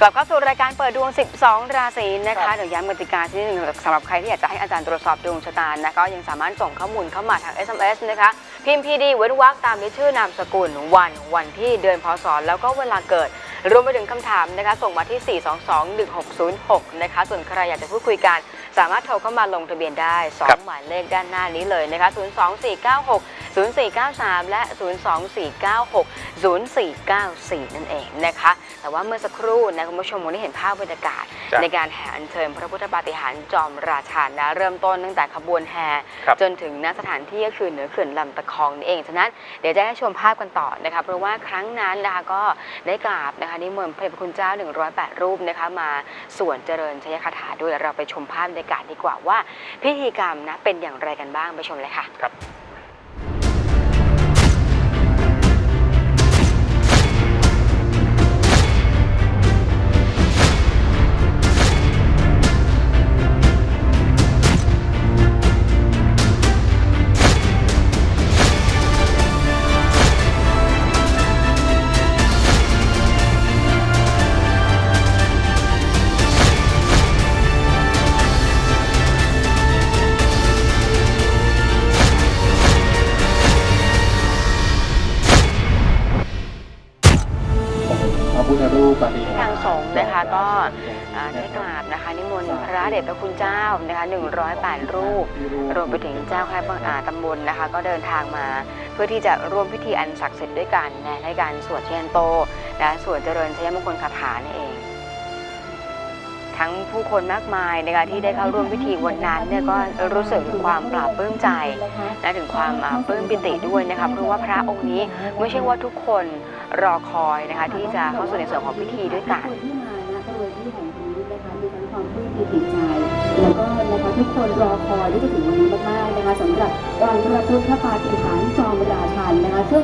กลับเข้าสู่รายการเปิดดวง 12 ราศีนะครัคะบเดี๋ยวย้ำกติกาที่หนึ่งสำหรับใครที่อยากจะให้อาจารย์ตรวจสอบดวงชะตานะก็ยังสามารถส่งข้อมูลเข้ามาทาง SMS นะคะ พิมพ์พีดีเว้นวรรคตามด้วยชื่อนามสกุลวัน วันที่เดือนพศแล้วก็เวลาเกิด รวมไปถึงคำถามนะคะ ส่งมาที่ 4221606 นะคะ ส่วนใครอยากจะพูดคุยกัน สามารถโทรเข้ามาลงทะเบียนได้ครับ2หมายเลขด้านหน้านี้เลยนะคะ02496 0493 และ 02496 0494 นั่นเองนะคะ แต่ว่าเมื่อสักครู่นะคุณผู้ชมคงได้เห็นภาพบรรยากาศจ้ะในการแห่อัญเชิญพระพุทธปาฏิหาริย์จอมราชานะเริ่มต้นตั้งแต่ขบวนแห่ครับจนถึงณสถานที่ก็คือเหนือเขื่อนลำตะคองนี่เอง ฉะนั้นเดี๋ยวจะให้ชมภาพกันต่อนะคะเพราะว่าครั้งนั้นนะคะก็ได้กราบนะคะนิมนต์พระเดชพระคุณเจ้า 108 รูปนะคะมาส่วนเจริญชัยคาถาด้วยเราไปชมภาพบรรยากาศดีกว่าว่าพิธีกรรมนะเป็นอย่างไรกันบ้างไปชมเลยค่ะครับ เดินทางมา เพื่อที่จะร่วมพิธีอันศักดิ์สิทธิ์ด้วยกันนะในการสวดเชียนโตและสวดเจริญชัยมงคลคาถานี่เอง ทั้งผู้คนมากมายนะคะที่ได้เข้าร่วมพิธีวันนั้นเนี่ยก็รู้สึกถึงความปลาบปลื้มใจและถึงความอ่าปลื้มปิติด้วยนะคะเพราะว่าพระองค์นี้ไม่ใช่ว่าทุกคนรอคอยนะคะที่จะเข้าสู่ในส่วนของพิธีด้วยกันที่มาณบริเวณที่แห่งนี้นะคะมีทั้งความปลื้มปิติใจ แล้วก็นะคะทุกคนรอคอยที่จะถึงวันนี้มากๆนะคะสำหรับวันพระพุทธปาฏิหาริย์จอมราชันนะคะซึ่ง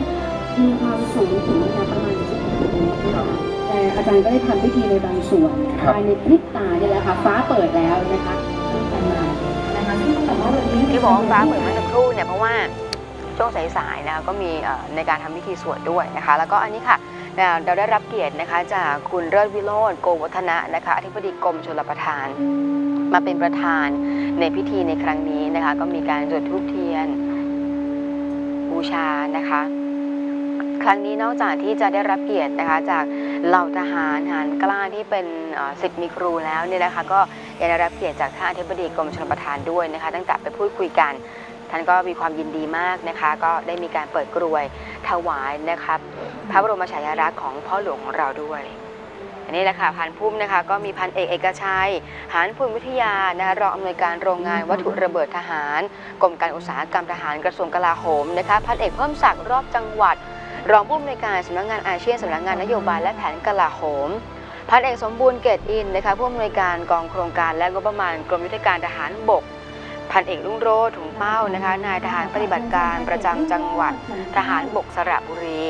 มีความสูงถึงระดับประมาณ10เมตรนะคะแต่อาจารย์ก็ได้ทำพิธีในบางส่วนครับ ภายในพริบตาเนี่ยแหละค่ะฟ้าเปิดแล้วนะคะที่กันมานะคะซึ่งต้องบอกว่าวันนี้ที่บอกว่าฟ้าเปิดเมื่อสักครู่เนี่ยเพราะว่าช่วงสายๆนะคะก็มีเอ่อในการทำพิธีสวดด้วยนะคะ แล้วก็อันนี้ค่ะเอ่อเราได้รับเกียรตินะคะจากคุณเลิศวิโรจน์โกวัฒนะนะคะอธิบดีกรมชลประทาน มาเป็นประธานในพิธีในครั้งนี้นะคะ ก็มีการจุดธูปเทียนบูชานะคะ ครั้งนี้นอกจากที่จะได้รับเกียรตินะคะจากเหล่าทหารทหารกล้าที่เป็นเอ่อศิษย์มีครูแล้วเนี่ยนะคะ ก็ยังได้รับเกียรติจากท่านอธิบดีกรมชลประทานด้วยนะคะ ตั้งแต่ไปพูดคุยกันท่านก็มีความยินดีมากนะคะ ก็ได้มีการเปิดกรวยถวายนะครับพระบรมฉายาลักษณ์ของพ่อหลวงของเราด้วย นนี้แหละค่ะพันพุ่มนะคะก็มีพันเอกเอกชัย หานภูมิวิทยานะคะรองอำนวยการโรงงานวัตถุระเบิดทหาร กรมการอุตสาหกรรมทหารกระทรวงกลาโหมนะคะพันเอกเพิ่มศักดิ์รอบจังหวัด รองผู้อำนวยการสำนักงานอาเซียนสำนักงานนโยบายและแผนกลาโหมพันเอกสมบูรณ์เกตอินนะคะผู้อำนวยการกองโครงการและงบประมาณกรมยุทธการทหารบกพันเอกลุงโรจน์ถุงเป้านะคะนายทหารปฏิบัติการประจำจังหวัดทหารบกสระบุรี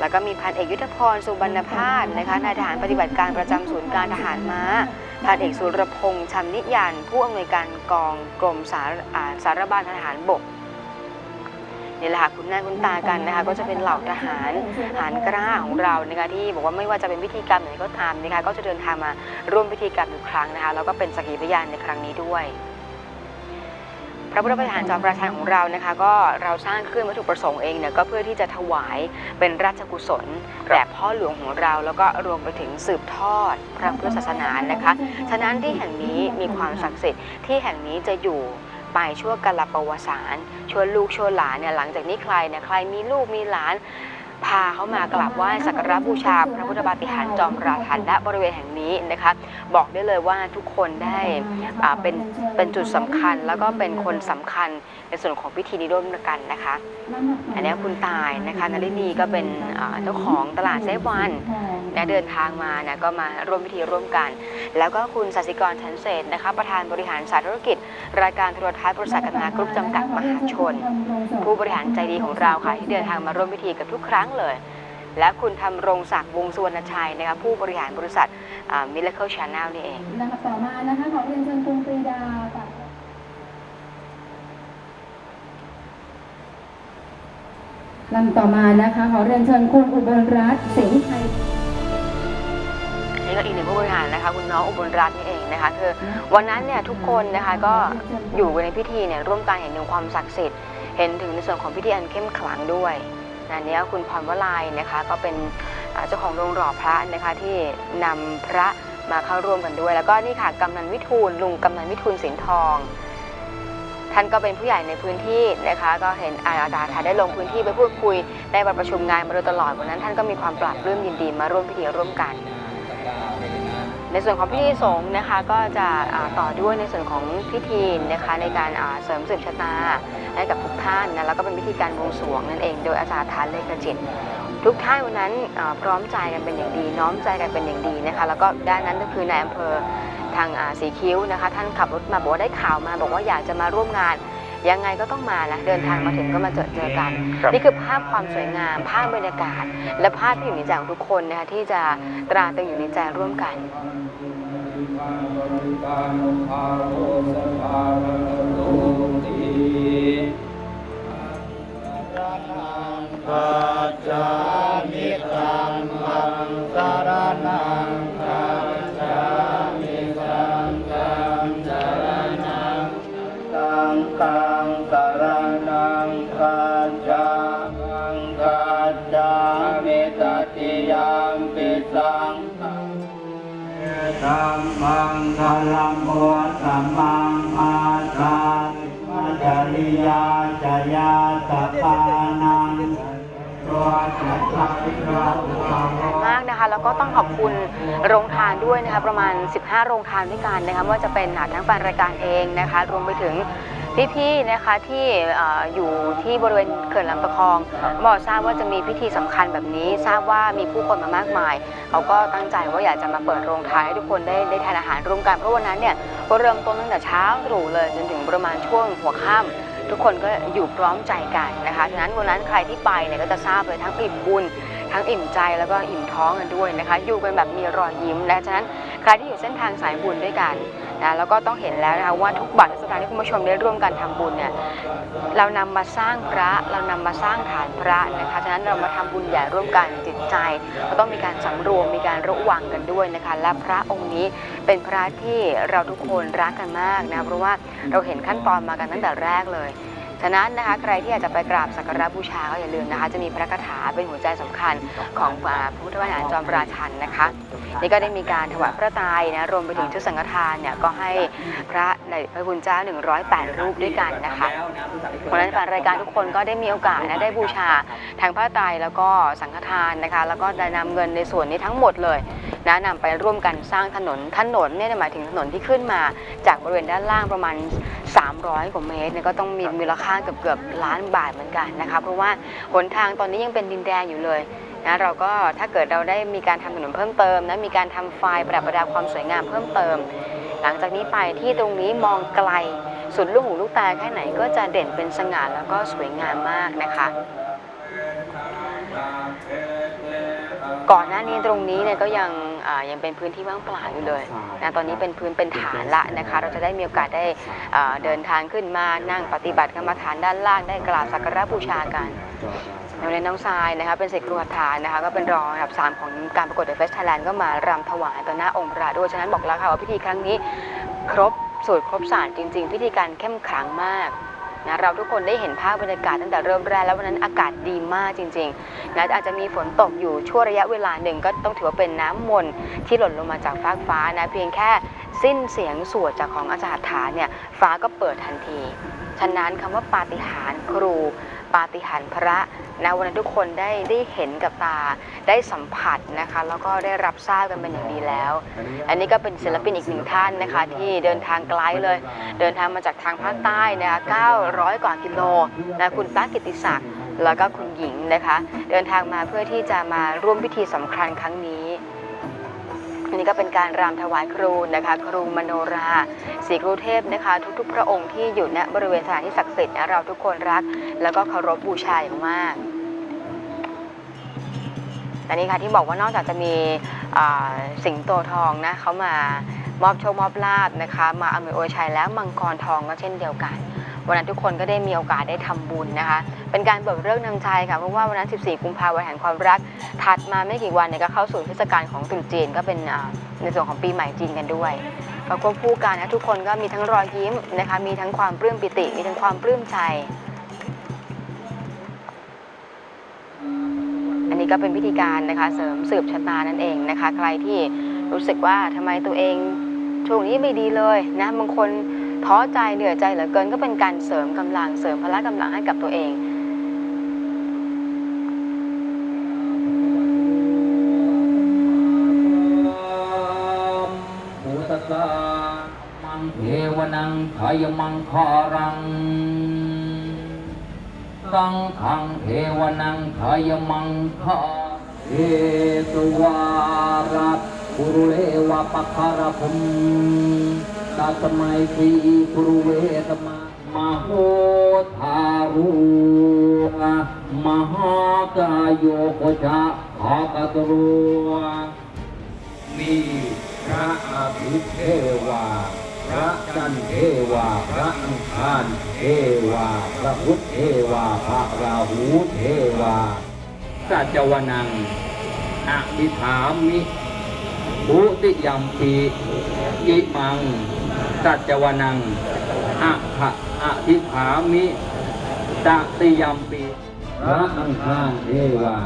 แล้วก็มีพันเอกยุทธพรสุบรรณพาสนะคะนายทหารปฏิบัติการประจำศูนย์การทหารม้าพันเอกสุรพงษ์ชัมนิยันผู้อำนวยการกองกรมสารอ่าสารบาลทหารบกนี่แหละค่ะคุณหน้าคุณตากันนะคะก็จะเป็นเหล่าทหารทหารกล้าของเรานะคะที่บอกว่าไม่ว่าจะเป็นพิธีกรรมไหนก็ตามนะคะก็จะเดินทางมาร่วมพิธีกรรมทุกครั้งนะคะแล้วก็เป็นสักขีพยานในครั้งนี้ด้วย ระพุทธประธารจอมราชันของเรานะคะ ก็เราสร้างขึ้นวัตถุประสงค์เองเนี่ยก็เพื่อที่จะถวายเป็นราชกุศลครับแด่พ่อหลวงของเรา แล้วก็รวมไปถึงสืบทอดพระพุทธศาสนานะคะ ฉะนั้นที่แห่งนี้มีความศักดิ์สิทธิ์ที่แห่งนี้จะอยู่ไปชั่วกาลปวสารชั่วลูกชั่วหลานเนี่ยหลังจากนี้ใครเนี่ยใครมีลูกมีหลาน พาเขามากราบไหว้สักการะบูชา พระพุทธปาฏิหาริย์จอมราชันณบริเวณแห่งนี้นะคะบอกได้เลยว่าทุกคนได้เป็นเป็นจุดสำคัญ แล้วก็เป็นคนสำคัญในส่วนของพิธีนี้ร่วมกันนะคะ อันนี้คุณตายนะคะนลินีก็เป็นเจ้าของตลาดเซฟวันนะเดินทางมานะก็มาร่วมพิธีร่วมกัน แล้วก็คุณสัสิกรชันเศษนะคะประธานบริหารสายธุรกิจ รายการโทรทัศน์บริษัทกันนากรุ๊ปจำกัดมหาชน ผู้บริหารใจดีของเราค่ะที่เดินทางมาร่วมพิธีกับทุกครั้งเลย และคุณทำรงศักดิ์วงศ์สุวรรณชัยนะคะผู้บริหารบริษัทมิลเลอร์ชาแนลนี่เองลำดับต่อมานะคะขอเรียนเชิญคุณปรีดาค่ะลำต่อมานะคะขอเรียนเชิญคุณอุบลรัตน์สิงห์ไทยก็อีกหนึ่งผู้บริหารนะคะคุณน้องอุบลรัตน์นี่เองนะคะคือวันนั้นเนี่ยทุกคนนะคะก็อยู่ในพิธีเนี่ยร่วมกันเห็นถึงความศักดิ์สิทธิ์เห็นถึงในส่วนของพิธีอันเข้มขลังด้วย นะเนี้คุณพรวลัยนะคะก็เป็นเจ้าของโรงหล่อพระนะคะที่นำพระมาเข้าร่วมกันด้วย แล้วก็นี่ค่ะกำนันวิทูลลุงกำนันวิทูลสินทอง ท่านก็เป็นผู้ใหญ่ในพื้นที่นะคะ ก็เห็นอาดาจารย์ได้ลงพื้นที่ไปพูดคุยในวันประชุมงานมาโดยตลอดวันนั้น ท่านก็มีความปรับเรื่มยินดีมาร่วมพิธีร่วมกัน ในส่วนของพิธีสงฆ์นะคะก็จะอ่าต่อด้วยในส่วนของพิธีนะคะในการอ่าเสริมสืบชะตาให้กับทุกท่านนะแล้วก็เป็นพิธีการบวงสรวงนั่นเอง โดยอาจารย์ทานเลขจิต ทุกท่านวันนั้นอ่าพร้อมใจกันเป็นอย่างดี น้อมใจกันเป็นอย่างดีนะคะแล้วก็ด้านนั้นก็คือนายอำเภอทางอ่าสีคิ้วนะคะ ท่านขับรถมาบอกว่าได้ข่าวมา บอกว่าอยากจะมาร่วมงานยังไงก็ต้องมานะเดินทางมาถึงก็มาเจอเจอกันครับนี่คือภาพความสวยงาม ภาพบรรยากาศ และภาพที่อยู่ในใจของทุกคนนะคะที่จะตราตรึงอยู่ในใจร่วมกัน ปัจจามิธัมมังสารนังคัจฉามิสังฆังสารนังสังฆัง ธัมมังคลัมโพสัมมังอาทามัจริยาจยาตปานังมากนะคะแล้วก็ต้องขอบคุณโรงทานด้วยนะคะประมาณ 15 โรงทานด้วยกันนะคะว่าจะเป็นทั้งแฟนรายการเองนะคะรวมไปถึง พี่ๆนะคะที่เอ่ออยู่ที่บริเวณเขื่อนลำตะคองบอกทราบว่าจะมีพิธีสำคัญแบบนี้ ทราบว่ามีผู้คนมามากมายเขาก็ตั้งใจว่าอยากจะมาเปิดโรงทานให้ทุกคนได้ได้ทานอาหารร่วมกันเพราะวันนั้นเนี่ยก็เริ่มต้นตั้งแต่เช้าตรู่เลยจนถึงประมาณช่วงหัวค่ำ ทุกคนก็อยู่พร้อมใจกันนะคะฉะนั้นวันนั้นใครที่ไปเนี่ยก็จะทราบเลยทั้งอิ่มบุญ ทั้งอิ่มใจแล้วก็อิ่มท้องกันด้วยนะคะ อยู่กันแบบมีรอยยิ้มนะฉะนั้นใครที่อยู่เส้นทางสายบุญด้วยกันนะแล้วก็ต้องเห็นแล้วนะคะว่าทุกบาททุกสตางค์ที่คุณผู้ชมได้ร่วมกันทำบุญเนี่ยเรานำมาสร้างพระเรานำมาสร้างฐานพระนะคะฉะนั้นเรามาทำบุญใหญ่ร่วมกันจิตใจ ก็ต้องมีการสำรวมมีการระวังกันด้วยนะคะ และพระองค์นี้เป็นพระที่เราทุกคนรักกันมากนะเพราะว่าเราเห็นขั้นตอนมากันตั้งแต่แรกเลย ฉะนั้นนะคะใครที่อยากจะไปกราบสักการะบูชาก็อย่าลืมนะคะ จะมีพระคาถาเป็นหัวใจสำคัญของพระพุทธวิหารจอมราชันนะคะนี่ก็ได้มีการถวายพระตายนะรวมไปถึงชุดสังฆทานเนี่ยก็ให้พระในพระคุณเจ้า 108 รูปด้วยกันนะคะวันนั้นแฟนรายการทุกคนก็ได้มีโอกาสนะได้บูชาทั้งพระตายแล้วก็สังฆทานนะคะ แล้วก็ได้นำเงินในส่วนนี้ทั้งหมดเลย นะนำไปร่วมกันสร้างถนน ถนนเนี่ยหมายถึงถนนที่ขึ้นมา จากบริเวณด้านล่างประมาณ 300 กว่าเมตรเนี่ยก็ต้องมีมูลค่าเกือบเกือบๆล้านบาทเหมือนกันนะคะเพราะว่าหนทางตอนนี้ยังเป็นดินแดงอยู่เลยนะเราก็ถ้าเกิดเราได้มีการทำถนนเพิ่มเติมนะมีการทำไฟประดับประดาความสวยงามเพิ่มเติม หลังจากนี้ไปที่ตรงนี้มองไกลสุดลูกหูลูกตาแค่ไหนก็จะเด่นเป็นสง่าแล้วก็สวยงามมากนะคะ ก่อนหน้านี้ตรงนี้เนี่ยก็ยังอ่ายังเป็นพื้นที่ว่างเปล่าอยู่เลยนะตอนนี้เป็นพื้นเป็นฐานละนะคะ เราจะได้มีโอกาสได้อ่าเดินทางขึ้นมานั่งปฏิบัติกรรมฐานด้านล่างได้กราบสักการะบูชากันในวันนี้น้องทรายนะคะเป็นศิษย์ครูหัตถานนะคะก็เป็นรองอันดับสามของการประกวดเดอะเฟสไทยแลนด์ก็มารำถวายต่อหน้าองค์พระด้วยฉะนั้นบอกแล้วค่ะว่าพิธีครั้งนี้ครบสูตรครบศาสตร์จริง ๆ พิธีการเข้มขลังมาก นะเราทุกคนได้เห็นภาพบรรยากาศตั้งแต่เริ่มแรกแล้ววันนั้นอากาศดีมากจริงๆนะอาจจะมีฝนตกอยู่ช่วงระยะเวลาหนึ่งก็ต้องถือว่าเป็นน้ำมนต์ที่หล่นลงมาจากฟากฟ้านะเพียงแค่สิ้นเสียงสวดจากของอาจารย์ฐานเนี่ยฟ้าก็เปิดทันที ฉะนั้นคำว่าปาฏิหาริย์ครู ปาฏิหาริย์พระ นะวันนั้นทุกคนได้ได้เห็นกับตาได้สัมผัสนะคะแล้วก็ได้รับทราบกันเป็นอย่างดีแล้ว อันนี้ก็เป็นศิลปินอีกหนึ่งท่านนะคะที่เดินทางไกลเลย เดินทางมาจากทางภาคใต้นะคะ900 กว่ากิโลนะคุณตั๊กกิติศักดิ์แล้วก็คุณหญิงนะคะ เดินทางมาเพื่อที่จะมาร่วมพิธีสำคัญครั้งนี้อั นี้ก็เป็นการรำถวายครูนะคะ ครูมโนราศรีครูเทพนะคะ ทุกๆ พระองค์ที่อยู่ณบริเวณสถานที่ศักดิ์สิทธิ์นะเราทุกคนรัก แล้วก็เคารพบูชาอย่างมากอันนี้ค่ะที่บอกว่านอกจากจะมีสิงโตทองนะเขามามอบโชคมอบลาบนะคะ มาอำนวยอวยชัยแล้วมังกรทองก็เช่นเดียวกัน วันนั้นทุกคนก็ได้มีโอกาสได้ทำบุญนะคะ เป็นการเบิกเรื่องนำชัยค่ะเพราะว่าวันนั้น 14 กุมภาพันธ์แห่งความรัก ถัดมาไม่กี่วันเนี่ยก็เข้าสู่เทศกาลของตรุษจีนก็เป็นในส่วนของปีใหม่จีนกันด้วยก็ควบคู่กันนะทุกคนก็มีทั้งรอยยิ้มนะคะมีทั้งความปลื้มปิติ มีทั้งความปลื้มใจ อันนี้ก็เป็นวิธีการนะคะเสริมสืบชะตานั่นเองนะคะ ใครที่รู้สึกว่าทำไมตัวเองช่วงนี้ไม่ดีเลยนะบางคนท้อใจเหนื่อยใจเหลือเกินก็เป็นการเสริมกำลังเสริมพละกำลังให้กับตัวเอง มังเทวนังไทยมังคารังสังขังเทวนังไทยมังคาเทตวารัตปุรุเลวะปะคารพุมตัสมัยสีปุรุเวตมะมโหทารุมหากายโยโคจะภากตรุมี พระอาทิตย์เทวา พระจันทร์เทวา พระอังคารเทวา พระพุธเทวา พระราหูเทวาสัจวนังอภิธามิบุติยัมปีอิมังสัจวนังอะภะอธิฐามิตติยัมปีพระอังคารเทวา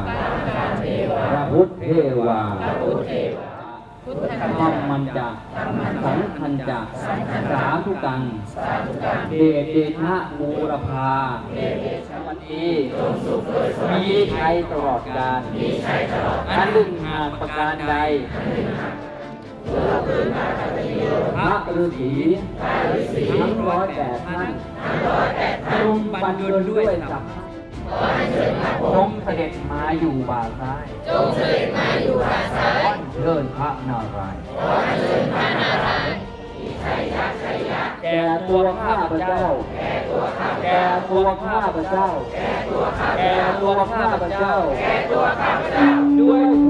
พระพุทธเทวา ธรรมันจะสังคันจะสาธุกังเดชเดชะบูรพาวันนี้มีชัยตลอดกาลอันลึงหานประการใดพระฤาษีทั้งร้อยแปดท่านจงบรรยนด้วยสัพ จงเสด็จมาอยู่บ่าซ้าย จงเสด็จมาอยู่บ่าซ้ายเชิญพระนารายณ์แก่ตัวข้าพเจ้า แก่ตัวข้าพเจ้า แก่ตัวข้าพเจ้า ด้วยเถิด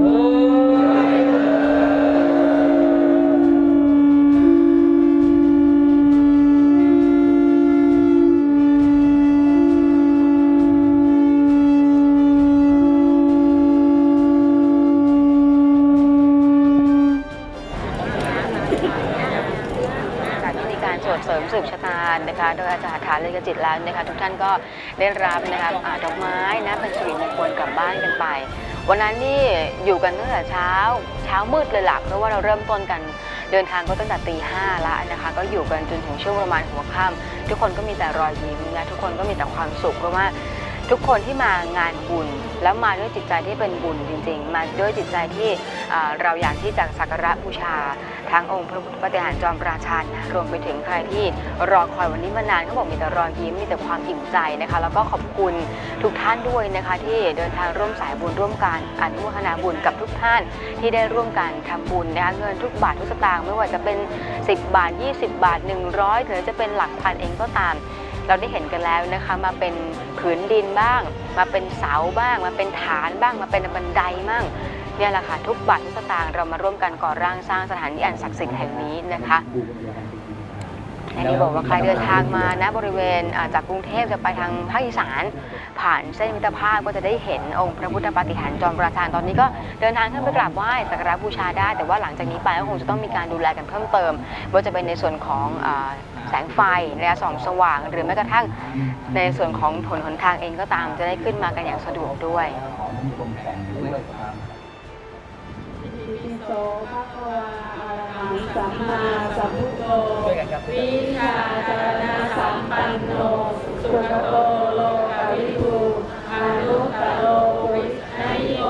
วดเสริมสืบชะตานะคะ โดยอาจารย์ฐานเลขจิตแล้วนะคะ ทุกท่านก็ได้รับนะคะดอกไม้นะเป็นสิริมงคลกลับบ้านกันไป วันนั้นนี่อยู่กันตั้งแต่เช้า เช้ามืดเลยหลักเพราะว่าเราเริ่มต้นกันเดินทางก็ตั้งแต่ตีห้าละนะคะ ก็อยู่กันจนถึงช่วงประมาณหัวค่ำทุกคนก็มีแต่รอยยิ้มนะทุกคนก็มีแต่ความสุขเพราะว่า ทุกคนที่มางานบุญ แล้วมาด้วยจิตใจที่เป็นบุญจริง ๆ มาด้วยจิตใจที่เราอยากที่จะสักการะบูชาทั้งองค์พระพุทธปฏิหารจอมราชันรวมไปถึงใครที่รอคอยวันนี้มานานเขาบอกมีแต่รอยยิ้มมีแต่ความอิ่มใจนะคะ แล้วก็ขอบคุณทุกท่านด้วยนะคะ ที่เดินทางร่วมสายบุญร่วมกันอนุโมทนาบุญกับทุกท่านที่ได้ร่วมกันทำบุญนะคะเงินทุกบาททุกสตางค์ไม่ว่าจะเป็น 10 บาท 20 บาท 100หรือจะเป็นหลักพันเองก็ตาม เราได้เห็นกันแล้วนะคะ มาเป็นผืนดินบ้าง มาเป็นเสาบ้าง มาเป็นฐานบ้าง มาเป็นบันไดบ้างเนี่ยแหละค่ะทุกบาททุกสตางค์เรามาร่วมกันก่อร่างสร้างสถานที่อันศักดิ์สิทธิ์แห่งนี้นะคะอันนี้บอกว่าใครเดินทางมานะบริเวณจากกรุงเทพจะไปทางภาคอีสาน ผ่านเส้นมิตรภาพก็จะได้เห็นองค์พระพุทธปฏิหารจอมปราชาตอนนี้ก็เดินทางขึ้นไปกราบไหว้สักการะบูชาได้ แต่ว่าหลังจากนี้ไปก็คงจะต้องมีการดูแลกันเพิ่มเติมว่าจะเป็นในส่วนของ แสงไฟระยะส่องสว่าง หรือแม้กระทั่งในส่วนของถนนหนทางเองก็ตามจะได้ขึ้นมากันอย่างสะดวกด้วยสัมมาสัมพุทโธวิชาจารณะสัมปันโน สุขโตโลกาวิทูอนุตโรวิไนโย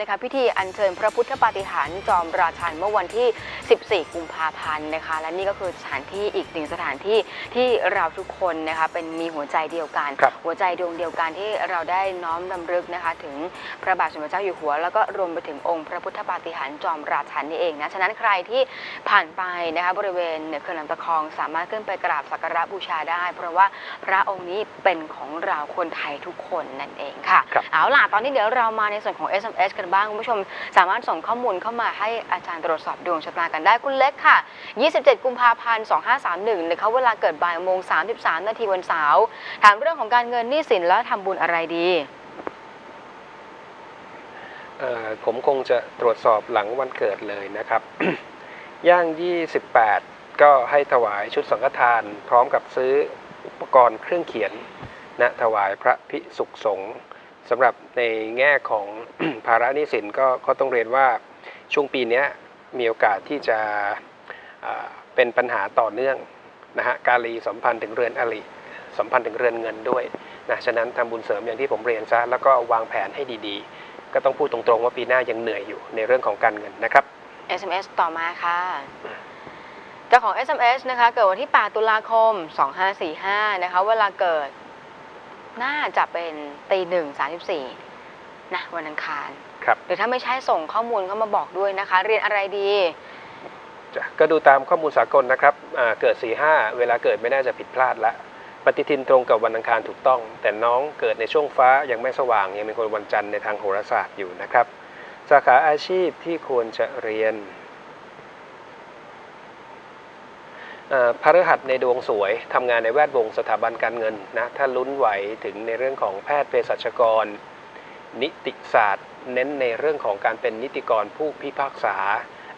นะคะพิธีอัญเชิญพระพุทธปาฏิหาริย์จอมราชันเมื่อวันที่ 14 กุมภาพันธ์นะคะ และนี่ก็คือสถานที่อีกหนึ่งสถานที่ที่เราทุกคนนะคะเป็นมีหัวใจเดียวกันครับหัวใจดวงเดียวกันที่เราได้น้อมรำลึกนะคะ ถึงพระบาทสมเด็จเจ้าอยู่หัว แล้วก็รวมไปถึงองค์พระพุทธปาฏิหาริย์จอมราชันนี่เองนะฉะนั้นใครที่ผ่านไปนะคะบริเวณเขื่อนลำตะคอง สามารถขึ้นไปกราบสักการะบูชาได้ เพราะว่าพระองค์นี้เป็นของเราคนไทยทุกคนนั่นเองค่ะครับเอาล่ะตอนนี้เดี๋ยวเรามาในส่วนของ SMS กันบ้างคุณผู้ชม สามารถส่งข้อมูลเข้ามาให้อาจารย์ตรวจสอบดวงชะตากันได้คุณเล็กค่ะ 27 กุมภาพันธ์ 2531นะคะเวลาเกิดบ่ายโมง 33 นาทีวันเสาร์ถามเรื่องของการเงินหนี้สินแล้วทำบุญอะไรดีผมคงจะตรวจสอบหลังวันเกิดเลยนะครับ ย่าง 28 ก็ให้ถวายชุดสังฆทาน พร้อมกับซื้ออุปกรณ์เครื่องเขียนนะถวายพระพิสุขสงฆ์ สำหรับในแง่ของภาระหนี้สินก็ก็ต้องเรียนว่าช่วงปีนี้มีโอกาสที่จะเป็นปัญหาต่อเนื่องนะฮะกาลีสัมพันธ์ถึงเรือนอริสัมพันธ์ถึงเรือนเงินด้วยนะฉะนั้นทำบุญเสริมอย่างที่ผมเรียนซะแล้วก็วางแผนให้ดีๆ ก็ต้องพูดตรงๆว่าปีหน้ายังเหนื่อยอยู่ในเรื่องของการเงินนะครับ SMS ต่อมาค่ะเจ้าของ SMS นะคะ เกิดวันที่ 8 ตุลาคม 2545 นะคะ เวลาเกิด น่าจะเป็นตีหนึ่งสามสิบสี่นะวันอังคาร ครับหรือถ้าไม่ใช่ส่งข้อมูลเข้ามาบอกด้วยนะคะ เรียนอะไรดี จ้ะก็ดูตามข้อมูลสากลนะครับอ่าเกิด4 5เวลาเกิดไม่น่าจะผิดพลาดละ ปฏิทินตรงกับวันอังคารถูกต้อง แต่น้องเกิดในช่วงฟ้ายังไม่สว่าง ยังเป็นคนวันจันทร์ในทางโหราศาสตร์อยู่นะครับ สาขาอาชีพที่ควรจะเรียน อ่าพฤหัสในดวงสวยทำงานในแวดวงสถาบันการเงินนะถ้าลุ้นไหวถึงในเรื่องของแพทย์เภสัชกร นิติศาสตร์ เน้นในเรื่องของการเป็นนิติกรผู้พิพากษา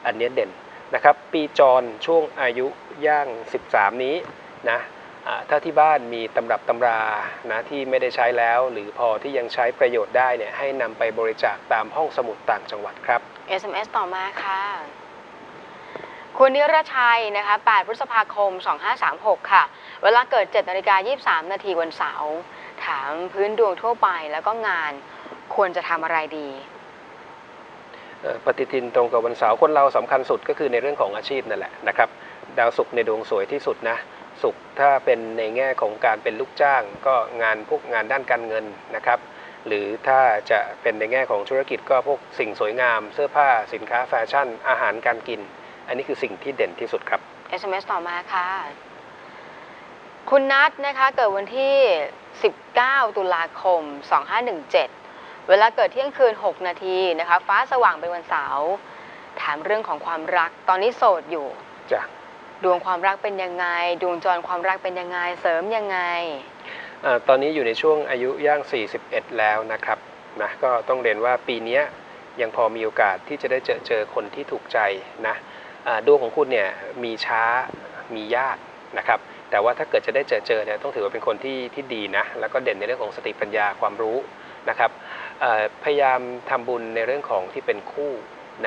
อันเนี้ยเด่นนะครับ ปีจรช่วงอายุย่าง 13 นี้นะถ้าที่บ้านมีตำรับตำรานะที่ไม่ได้ใช้แล้ว หรือพอที่ยังใช้ประโยชน์ได้เนี่ยให้นำไปบริจาคตามห้องสมุดต่างจังหวัดครับ SMS ต่อมาค่ะ คุณนิรชัยนะคะ 8 พฤษภาคม 2536 ค่ะ เวลาเกิด 7นาฬิกา23 นาทีวันเสาร์ ถามพื้นดวงทั่วไปแล้วก็งานควรจะทำอะไรดีปฏิทินตรงกับวันเสาร์คนเราสำคัญสุดก็คือในเรื่องของอาชีพนั่นแหละนะครับดาวศุกร์ในดวงสวยที่สุดนะศุกร์ถ้าเป็นในแง่ของการเป็นลูกจ้าง ก็งานพวกงานด้านการเงินนะครับ หรือถ้าจะเป็นในแง่ของธุรกิจก็พวกสิ่งสวยงาม เสื้อผ้าสินค้าแฟชั่น อาหารการกิน อันนี้คือสิ่งที่เด่นที่สุดครับ SMS ต่อมาค่ะ คุณนัทนะคะ เกิดวันที่ 19 ตุลาคม 2517 เวลาเกิดเที่ยงคืน 6 นาทีนะคะ ฟ้าสว่างเป็นวันเสาร์ถามเรื่องของความรักตอนนี้โสดอยู่จ้ะดวงความรักเป็นยังไง ดวงจรความรักเป็นยังไง เสริมยังไงอาตอนนี้อยู่ในช่วงอายุย่าง 41 แล้วนะครับนะก็ต้องเรียนว่าปีเนี้ยยังพอมีโอกาสที่จะได้เจอเจอคนที่ถูกใจนะอ่า ดวงของคุณเนี่ยมีช้ามียากนะครับแต่ว่าถ้าเกิดจะได้เจอเจอเนี่ยต้องถือว่าเป็นคนที่ที่ดีนะแล้วก็เด่นในเรื่องของสติปัญญาความรู้นะครับพยายามทำบุญในเรื่องของที่เป็นคู่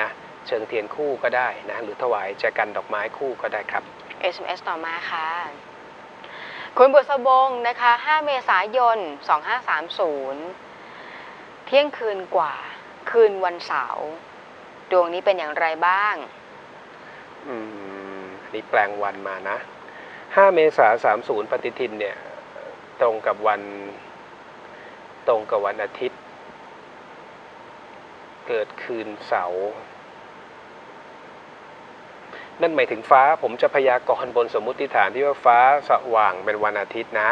นะเชิงเทียนคู่ก็ได้นะหรือถวายแจกันดอกไม้คู่ก็ได้ครับ SMS ต่อมาค่ะ คุณบุษบงนะคะ 5 เมษายน 2530 เที่ยงคืนกว่า คืนวันเสาร์ดวงนี้เป็นอย่างไรบ้าง อืมอันนี้แปลงวันมานะ 5 เมษายน30 ปฏิทินเนี่ย ตรงกับวัน ตรงกับวันอาทิตย์ เกิดคืนเสาร์นั่นหมายถึงฟ้าผมจะพยากรณ์บนสมมุติฐานที่ว่าฟ้าสว่างเป็นวันอาทิตย์นะ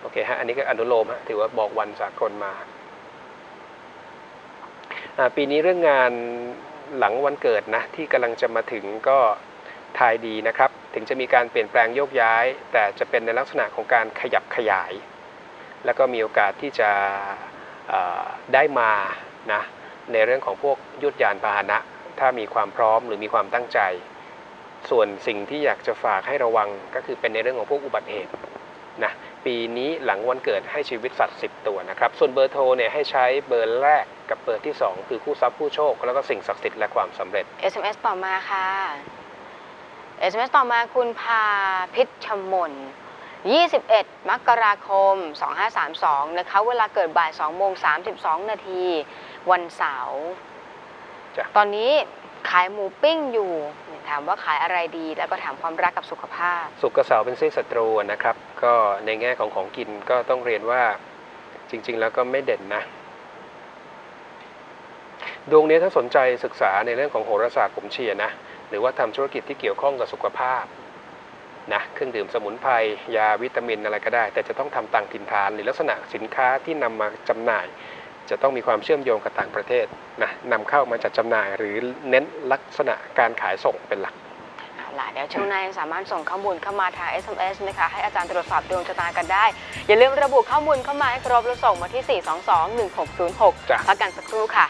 โอเคฮะ อันนี้ก็อนุโลมฮะ ถือว่าบอกวันสากลมา ปีนี้เรื่องงาน หลังวันเกิดนะที่กำลังจะมาถึงก็ทายดีนะครับ ถึงจะมีการเปลี่ยนแปลงโยกย้าย แต่จะเป็นในลักษณะของการขยับขยาย แล้วก็มีโอกาสที่จะได้มานะในเรื่องของพวกยุทธยานพาหนะ ถ้ามีความพร้อมหรือมีความตั้งใจ ส่วนสิ่งที่อยากจะฝากให้ระวังก็คือเป็นในเรื่องของพวกอุบัติเหตุนะ ปีนี้หลังวันเกิดให้ชีวิตสัตว์ 10 ตัวนะครับ ส่วนเบอร์โทรเนี่ยให้ใช้เบอร์แรกกับเบอร์ที่ 2 คือคู่ทรัพย์ผู้โชค แล้วก็สิ่งศักดิ์สิทธิ์และความสำเร็จ SMS ต่อมาค่ะ SMS ต่อมาคุณพาพิชชมน 21 มกราคม 2532 นะคะ เวลาเกิดบ่าย2โมง32 นาที วันเสาร์จ้ะตอนนี้ขายหมูปิ้งอยู่ ถามว่าขายอะไรดี แล้วก็ถามความรักกับสุขภาพ สุกร์กับเสาร์เป็นเส้นศัตรูนะครับ ก็ในแง่ของของกินก็ต้องเรียนว่าจริง ๆ แล้วก็ไม่เด่นนะดวงนี้ถ้าสนใจศึกษาในเรื่องของโหราศาสตร์ผมเชียร์นะ หรือว่าทำธุรกิจที่เกี่ยวข้องกับสุขภาพนะเครื่องดื่มสมุนไพรยาวิตามินอะไรก็ได้ แต่จะต้องทำต่างถิ่นฐานหรือลักษณะสินค้าที่นำมาจำหน่าย จะต้องมีความเชื่อมโยงกับต่างประเทศนะนำเข้ามาจัดจำหน่ายหรือเน้นลักษณะการขายส่งเป็นหลักเอาล่ะเดี๋ยวช่วงหน้ายังสามารถส่งข้อมูลเข้ามาทาง SMS นะคะให้อาจารย์ตรวจสอบดวงชะตากันได้ อย่าลืมระบุข้อมูลเข้ามาให้ครบแล้วส่งมาที่ 422 1606จ้ะพักกันสักครู่ค่ะ